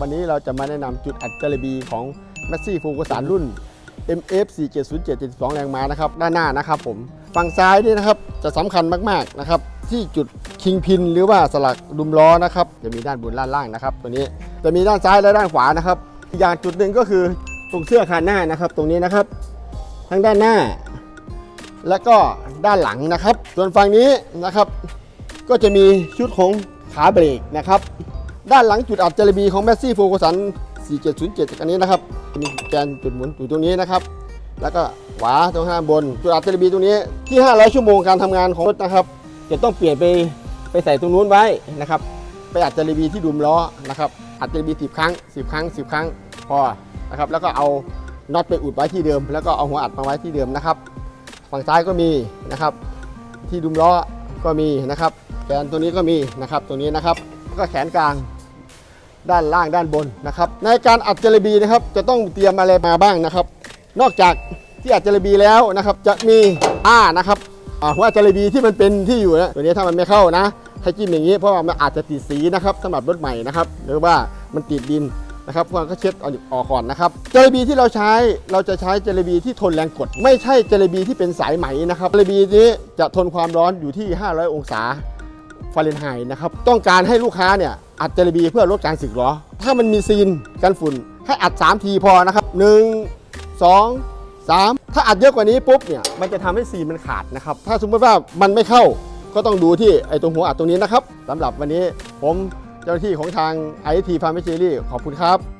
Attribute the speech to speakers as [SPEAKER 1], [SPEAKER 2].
[SPEAKER 1] วันนี้เราจะมาแนะนำจุดอัดจระบีของ m a s ซี่ฟูกสารรุ่น MF 47072แรงม้านะครับด้านหน้านะครับผมฝั่งซ้ายนี่นะครับจะสำคัญมากๆนะครับที่จุดคิงพินหรือว่าสลักดุมล้อนะครับจะมีด้านบนด้านล่างนะครับ ตัวนี้จะมีด้านซ้ายและด้านขวานะครับอีกอย่างจุดหนึ่งก็คือตรงเสื้อคานหน้านะครับ ตรงนี้นะครับ ทั้งด้านหน้า และก็ด้านหลังนะครับ ส่วนฝั่งนี้นะครับ ก็จะมีชุดของขาเบรกนะครับ ด้านหลังจุดอัดจรบีของแมสซี่โฟกัสัน 4707อันนี้นะครับมีแกนจุดหมุนอยู่ตรงนี้นะครับ แล้วก็ขวาตรงข้างบน จุดอัดจรบีตรงนี้ที่ 500 ชั่วโมงการทำงานของรถนะครับ จะต้องเปลี่ยนไปไปใส่ตรงนู้นไว้นะครับ ไปอัดจรบีที่ดุมล้อนะครับ อัดจรบี10 ครั้ง 10 ครั้ง 10 ครั้งพอนะครับ แล้วก็เอาน็อตไปอุดไว้ที่เดิม แล้วก็เอาหัวอัดมาไว้ที่เดิมนะครับ ฝั่งซ้ายก็มีนะครับ ที่ดุมล้อก็มีนะครับ แกนตัวนี้ก็มีนะครับ ตัวนี้นะครับ ก็แขนกลาง ด้านล่างด้านบนนะครับ ในการอัดเจระบีนะครับ จะต้องเตรียมอะไรมาบ้างนะครับ นอกจากที่อัดเจระบีแล้วนะครับ จะมีอ้านะครับอ่าหัวอัดจระบีที่มันเป็นที่อยู่นะตัวนี้ถ้ามันไม่เข้านะให้จิ้มอย่างนี้เพราะว่ามันอาจจะติดสีนะครับสำหรับรถใหม่นะครับหรือว่ามันติดดินนะครับพวกก็เช็ดเอาออกก่อนนะครับเจระบีที่เราใช้เราจะใช้เจระบีที่ทนแรงกด ไม่ใช่เจระบีที่เป็นสายไหมนะครับเจระบีนี้จะทนความร้อนอยู่ที่ 500 องศา ฟาเรนไฮน์นะครับต้องการให้ลูกค้าเนี่ยอัดเจลบีเพื่อลดการสึกหรอ ถ้ามันมีซีนกันฝุ่นให้อัด 3 ทีพอนะครับ 1 2 3 ถ้าอัดเยอะกว่านี้ปุ๊บเนี่ยมันจะทำให้ซีนมันขาดนะครับ ถ้าสมมติว่ามันไม่เข้าก็ต้องดูที่ไอ้ตรงหัวอัดตรงนี้นะครับสำหรับวันนี้ผมเจ้าหน้าที่ของทาง i อทีฟาร์มเชอรี่ขอบคุณครับ